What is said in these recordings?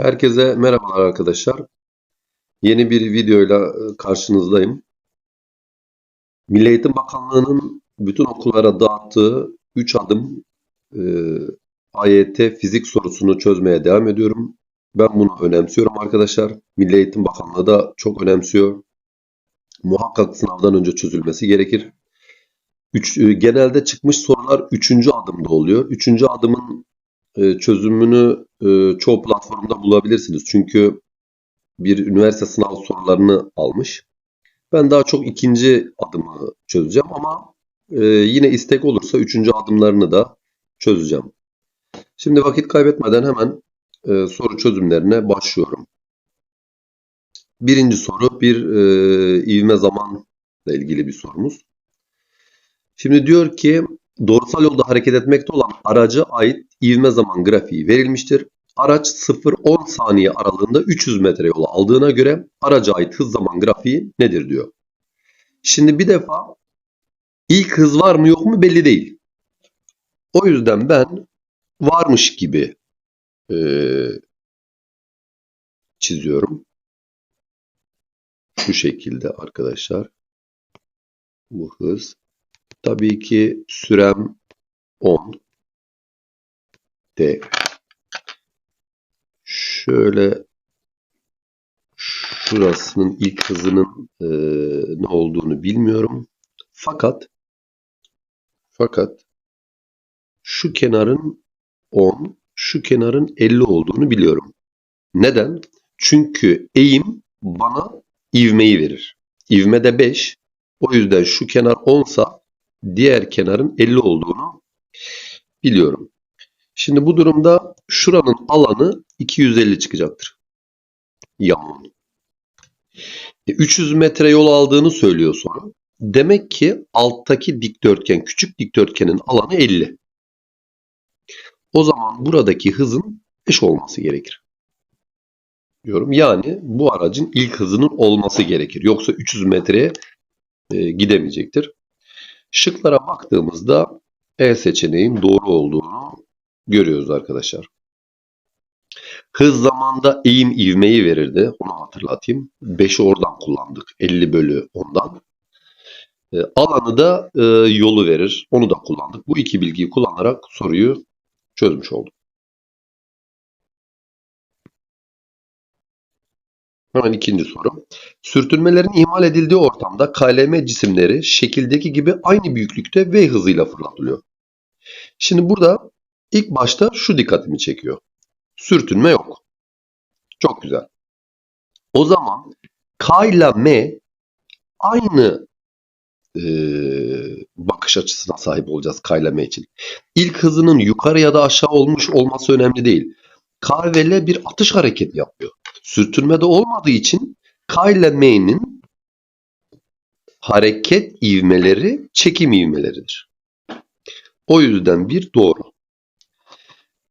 Herkese merhabalar arkadaşlar. Yeni bir videoyla e, karşınızdayım. Milli Eğitim Bakanlığı'nın bütün okullara dağıttığı 3 adım e, AYT fizik sorusunu çözmeye devam ediyorum. Ben bunu önemsiyorum arkadaşlar. Milli Eğitim Bakanlığı da çok önemsiyor. Muhakkak sınavdan önce çözülmesi gerekir. Üç, e, genelde çıkmış sorular 3. adımda oluyor. 3. adımın e, çözümünü e, çoğu platformda bulabilirsiniz. Çünkü bir üniversite sınav sorularını almış. Ben daha çok ikinci adımı çözeceğim ama e, yine istek olursa üçüncü adımlarını da çözeceğim. Şimdi vakit kaybetmeden hemen soru çözümlerine başlıyorum. Birinci soru bir e, ivme zamanla ilgili bir sorumuz. Şimdi diyor ki doğrusal yolda hareket etmekte olan araca ait ivme zaman grafiği verilmiştir. Araç 0-10 saniye aralığında 300 metre yolu aldığına göre araca ait hız zaman grafiği nedir diyor. Şimdi bir defa ilk hız var mı yok mu belli değil. O yüzden ben varmış gibi e, çiziyorum. Şu şekilde arkadaşlar. Bu hız. Tabii ki sürem 10 de şöyle şurasının ilk hızının e, ne olduğunu bilmiyorum. Fakat fakat şu kenarın 10, şu kenarın 50 olduğunu biliyorum. Neden? Çünkü eğim bana ivmeyi verir. İvme de 5. O yüzden şu kenar 10 sa diğer kenarın 50 olduğunu biliyorum. Şimdi bu durumda şuranın alanı 250 çıkacaktır. Yamuğun. E, 300 metre yol aldığını söylüyor soru. Demek ki alttaki dikdörtgen, küçük dikdörtgenin alanı 50. O zaman buradaki hızın 5 olması gerekir. Diyorum. Yani bu aracın ilk hızının olması gerekir. Yoksa 300 metreye e, gidemeyecektir. Şıklara baktığımızda E seçeneğin doğru olduğunu görüyoruz arkadaşlar. Hız zamanda eğim ivmeyi verirdi. Onu hatırlatayım. 5'i oradan kullandık. 50 bölü 10'dan. E, alanı da e, yolu verir. Onu da kullandık. Bu iki bilgiyi kullanarak soruyu çözmüş olduk. Hemen ikinci soru. Sürtünmelerin ihmal edildiği ortamda KLM cisimleri şekildeki gibi aynı büyüklükte V hızıyla fırlatılıyor. Şimdi burada ilk başta şu dikkatimi çekiyor. Sürtünme yok. Çok güzel. O zaman K ile M aynı e, bakış açısına sahip olacağız K ile M için. İlk hızının yukarı ya da aşağı olmuş olması önemli değil. K ve L bir atış hareketi yapıyor. Sürtünme de olmadığı için K ile hareket ivmeleri çekim ivmeleridir. O yüzden bir doğru.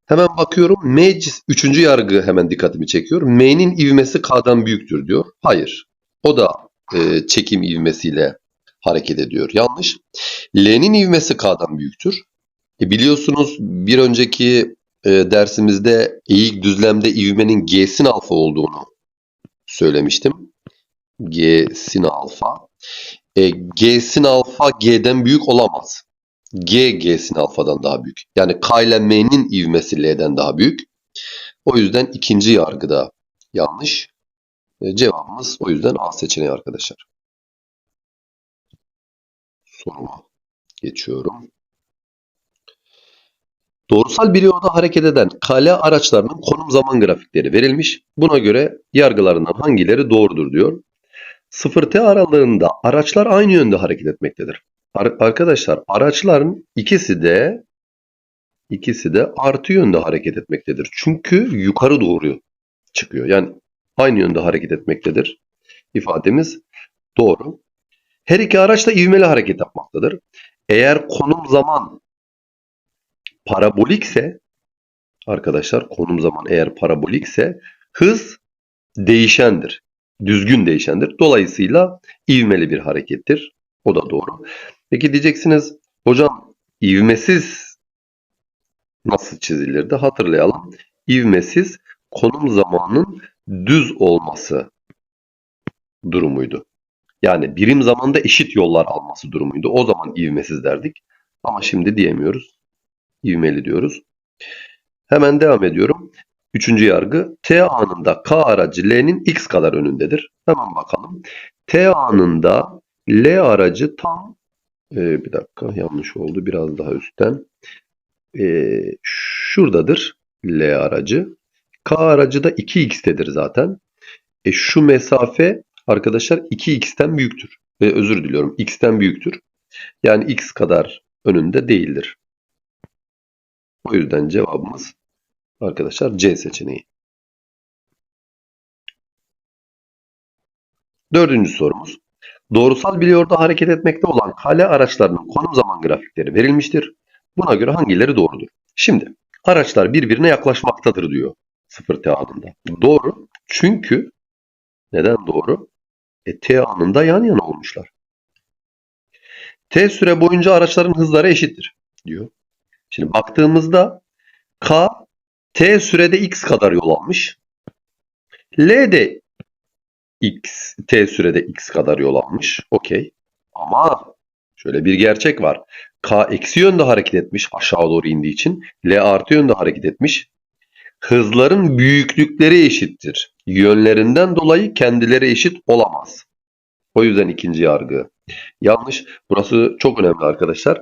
Hemen bakıyorum. M üçüncü yargı hemen dikkatimi çekiyor. M'nin ivmesi K'dan büyüktür diyor. Hayır. O da e, çekim ivmesiyle hareket ediyor. Yanlış. L'nin ivmesi K'dan büyüktür. E, biliyorsunuz bir önceki e, dersimizde eğik düzlemde ivmenin G sin alfa olduğunu söylemiştim. G sin alfa. E, G sin alfa G'den büyük olamaz. G, G sin alfadan daha büyük. Yani K ile M'nin ivmesi L'den daha büyük. O yüzden ikinci yargıda yanlış. E, cevabımız o yüzden A seçeneği arkadaşlar. Soruma geçiyorum. Doğrusal bir yolda hareket eden kale araçlarının konum zaman grafikleri verilmiş. Buna göre yargılarından hangileri doğrudur diyor. 0T aralığında araçlar aynı yönde hareket etmektedir. Ar- arkadaşlar araçların ikisi de ikisi de artı yönde hareket etmektedir. Çünkü yukarı doğru çıkıyor. Yani aynı yönde hareket etmektedir. İfademiz doğru. Her iki araç da ivmeli hareket yapmaktadır. Eğer konum zaman parabolikse arkadaşlar konum zaman eğer parabolikse hız değişendir. Düzgün değişendir. Dolayısıyla ivmeli bir harekettir. O da doğru. Peki diyeceksiniz hocam ivmesiz nasıl çizilirdi? Hatırlayalım. İvmesiz konum zamanının düz olması durumuydu. Yani birim zamanda eşit yollar alması durumuydu. O zaman ivmesiz derdik. Ama şimdi diyemiyoruz. İvmeli diyoruz. Hemen devam ediyorum. Üçüncü yargı. T anında K aracı L'nin x kadar önündedir. Hemen bakalım. T anında L aracı tam e, bir dakika yanlış oldu. Biraz daha üstten. E, şuradadır L aracı. K aracı da 2x'tedir zaten. E, şu mesafe arkadaşlar 2x'ten büyüktür. E, özür diliyorum. x'ten büyüktür. Yani x kadar önünde değildir. O yüzden cevabımız arkadaşlar C seçeneği. Dördüncü sorumuz. Doğrusal bir yolda hareket etmekte olan kale araçlarının konum zaman grafikleri verilmiştir. Buna göre hangileri doğrudur? Şimdi araçlar birbirine yaklaşmaktadır diyor 0T anında. Doğru. Çünkü neden doğru? E, T anında yan yana olmuşlar. T süre boyunca araçların hızları eşittir diyor. Şimdi baktığımızda K T sürede X kadar yol almış. L de X T sürede X kadar yol almış. Okey. Ama şöyle bir gerçek var. K eksi yönde hareket etmiş aşağı doğru indiği için. L artı yönde hareket etmiş. Hızların büyüklükleri eşittir. Yönlerinden dolayı kendileri eşit olamaz. O yüzden ikinci yargı. Yanlış. Burası çok önemli arkadaşlar.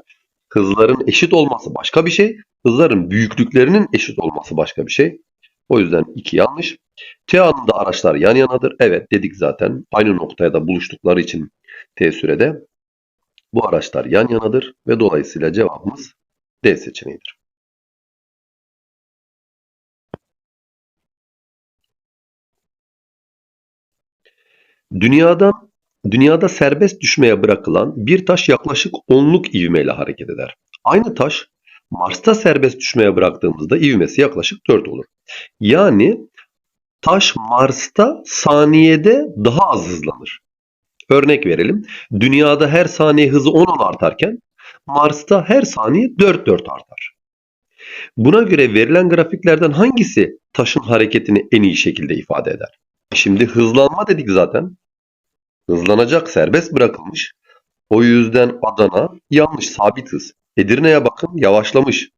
Hızların eşit olması başka bir şey. Hızların büyüklüklerinin eşit olması başka bir şey. O yüzden iki yanlış. T anında araçlar yan yanadır. Evet dedik zaten. Aynı noktaya da buluştukları için T sürede. Bu araçlar yan yanadır ve dolayısıyla cevabımız D seçeneğidir. Dünyadan dünyada serbest düşmeye bırakılan bir taş yaklaşık 10'luk ivmeyle hareket eder. Aynı taş Mars'ta serbest düşmeye bıraktığımızda ivmesi yaklaşık 4 olur. Yani taş Mars'ta saniyede daha az hızlanır. Örnek verelim. Dünyada her saniye hızı 10-10 artarken Mars'ta her saniye 4-4 artar. Buna göre verilen grafiklerden hangisi taşın hareketini en iyi şekilde ifade eder? Şimdi hızlanma dedik zaten. Hızlanacak serbest bırakılmış. O yüzden Adana yanlış sabit hız. Edirne'ye bakın yavaşlamış.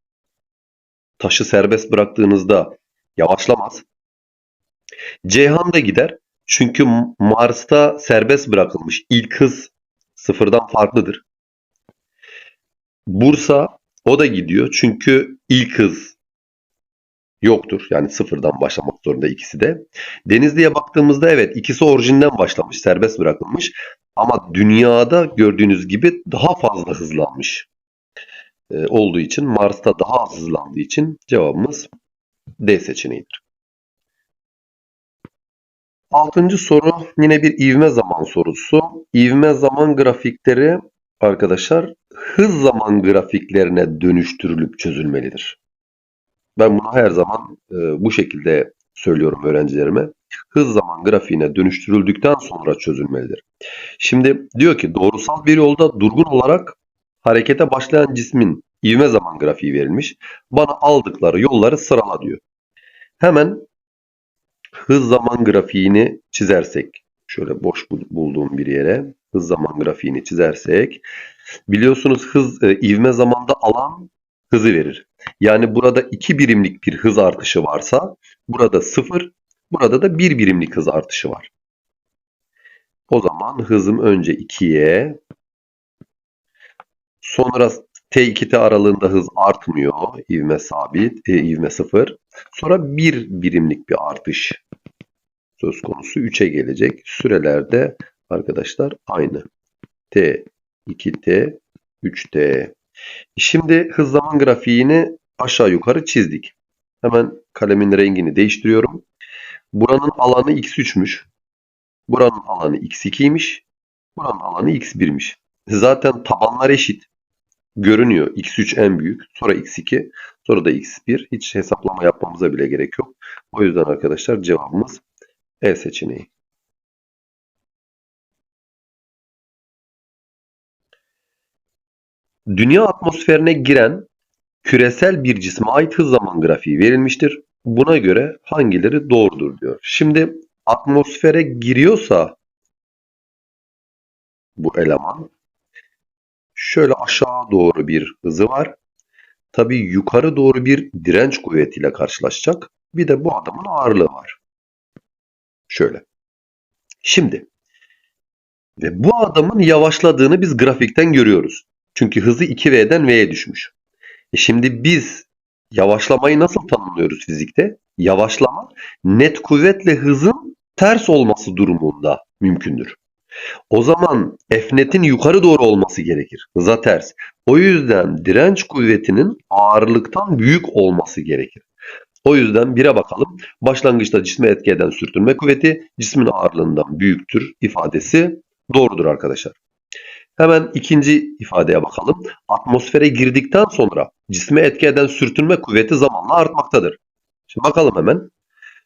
Taşı serbest bıraktığınızda yavaşlamaz. Ceyhan da gider. Çünkü Mars'ta serbest bırakılmış. İlk hız sıfırdan farklıdır. Bursa o da gidiyor. Çünkü ilk hız yoktur. Yani sıfırdan başlamak zorunda ikisi de. Denizli'ye baktığımızda evet ikisi orijinden başlamış. Serbest bırakılmış. Ama dünyada gördüğünüz gibi daha fazla hızlanmış e, olduğu için Mars'ta daha az hızlandığı için cevabımız D seçeneğidir. Altıncı soru yine bir ivme zaman sorusu. İvme zaman grafikleri arkadaşlar hız zaman grafiklerine dönüştürülüp çözülmelidir. Ben bunu her zaman e, bu şekilde söylüyorum öğrencilerime. Hız zaman grafiğine dönüştürüldükten sonra çözülmelidir. Şimdi diyor ki doğrusal bir yolda durgun olarak harekete başlayan cismin ivme zaman grafiği verilmiş. Bana aldıkları yolları sırala diyor. Hemen hız zaman grafiğini çizersek şöyle boş bulduğum bir yere hız zaman grafiğini çizersek biliyorsunuz hız e, ivme zamanda alan hızı verir. Yani burada 2 birimlik bir hız artışı varsa burada 0, burada da 1 birimlik hız artışı var. O zaman hızım önce 2'ye sonra T2T aralığında hız artmıyor. ivme sabit, e, ivme 0. Sonra 1 birimlik bir artış söz konusu 3'e gelecek. Sürelerde arkadaşlar aynı. T, 2T, 3T. Şimdi hız zaman grafiğini aşağı yukarı çizdik. Hemen kalemin rengini değiştiriyorum. Buranın alanı x3'müş. Buranın alanı x2'ymiş. Buranın alanı x1'miş. Zaten tabanlar eşit. Görünüyor. x3 en büyük. Sonra x2. Sonra da x1. Hiç hesaplama yapmamıza bile gerek yok. O yüzden arkadaşlar cevabımız E seçeneği. Dünya atmosferine giren küresel bir cisme ait hız zaman grafiği verilmiştir. buna göre hangileri doğrudur diyor. Şimdi atmosfere giriyorsa bu eleman şöyle aşağı doğru bir hızı var. Tabii yukarı doğru bir direnç kuvvetiyle karşılaşacak. Bir de bu adamın ağırlığı var. Şöyle. Şimdi ve bu adamın yavaşladığını biz grafikten görüyoruz. Çünkü hızı 2V'den V'ye düşmüş. E şimdi biz yavaşlamayı nasıl tanımlıyoruz fizikte? Yavaşlama net kuvvetle hızın ters olması durumunda mümkündür. O zaman F-net'in yukarı doğru olması gerekir. Hıza ters. O yüzden direnç kuvvetinin ağırlıktan büyük olması gerekir. O yüzden 1'e bakalım. Başlangıçta cisme etki eden sürtünme kuvveti cismin ağırlığından büyüktür ifadesi doğrudur arkadaşlar. Hemen ikinci ifadeye bakalım. Atmosfere girdikten sonra cisme etki eden sürtünme kuvveti zamanla artmaktadır. Şimdi bakalım hemen.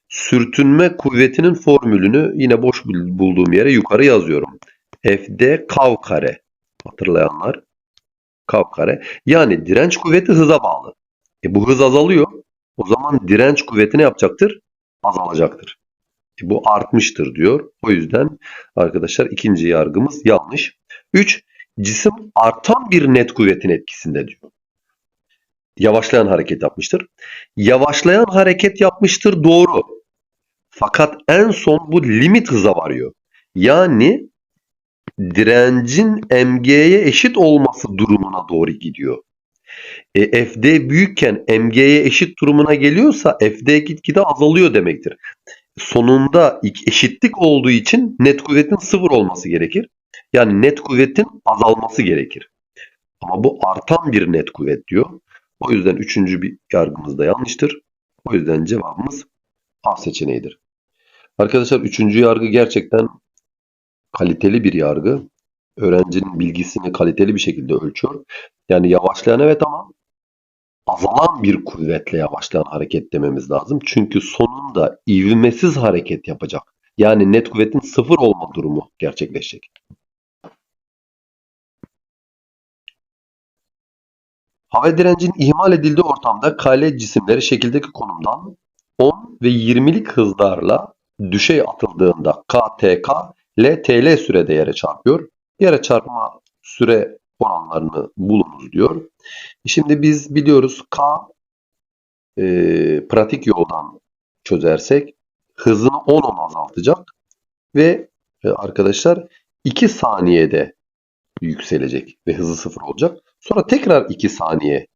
Sürtünme kuvvetinin formülünü yine boş bulduğum yere yukarı yazıyorum. Fd kav kare. Hatırlayanlar. Kav kare. Yani direnç kuvveti hıza bağlı. E bu hız azalıyor. O zaman direnç kuvveti ne yapacaktır? Azalacaktır. E bu artmıştır diyor. O yüzden arkadaşlar ikinci yargımız yanlış. 3. Cisim artan bir net kuvvetin etkisinde diyor. Yavaşlayan hareket yapmıştır. Yavaşlayan hareket yapmıştır doğru. Fakat en son bu limit hıza varıyor. Yani direncin mg'ye eşit olması durumuna doğru gidiyor. E, Fd büyükken mg'ye eşit durumuna geliyorsa Fd gitgide azalıyor demektir. Sonunda eşitlik olduğu için net kuvvetin sıfır olması gerekir. Yani net kuvvetin azalması gerekir. Ama bu artan bir net kuvvet diyor. O yüzden üçüncü bir yargımız da yanlıştır. O yüzden cevabımız A seçeneğidir. Arkadaşlar üçüncü yargı gerçekten kaliteli bir yargı. Öğrencinin bilgisini kaliteli bir şekilde ölçüyor. Yani yavaşlayan evet ama azalan bir kuvvetle yavaşlayan hareket dememiz lazım. Çünkü sonunda ivmesiz hareket yapacak. Yani net kuvvetin sıfır olma durumu gerçekleşecek. Hava direncinin ihmal edildiği ortamda KL cisimleri şekildeki konumdan 10 ve 20'lik hızlarla düşey atıldığında KTK LTL sürede yere çarpıyor. Yere çarpma süre oranlarını bulunuz diyor. Şimdi biz biliyoruz K e, pratik yoldan çözersek hızını 10-10 azaltacak ve e, arkadaşlar 2 saniyede yükselecek ve hızı sıfır olacak. Sonra tekrar 2 saniye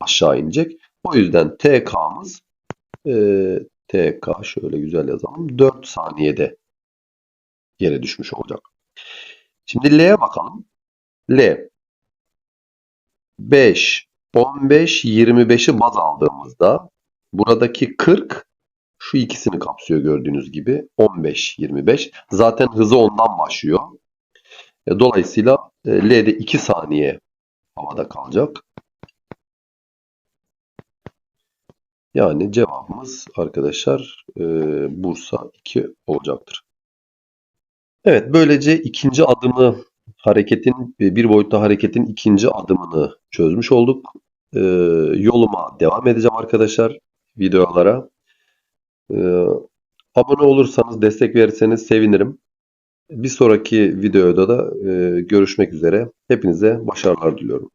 aşağı inecek. O yüzden TK'mız e, TK şöyle güzel yazalım. 4 saniyede yere düşmüş olacak. Şimdi L'ye bakalım. L 5, 15, 25'i baz aldığımızda buradaki 40 şu ikisini kapsıyor gördüğünüz gibi. 15, 25. Zaten hızı ondan başlıyor. E, dolayısıyla L'de 2 saniye havada kalacak. Yani cevabımız arkadaşlar e, Bursa 2 olacaktır. Evet böylece ikinci adımı hareketin bir boyutlu hareketin ikinci adımını çözmüş olduk. Ee, yoluma devam edeceğim arkadaşlar videolara. Ee, abone olursanız destek verirseniz sevinirim. Bir sonraki videoda da e, görüşmek üzere. Hepinize başarılar diliyorum.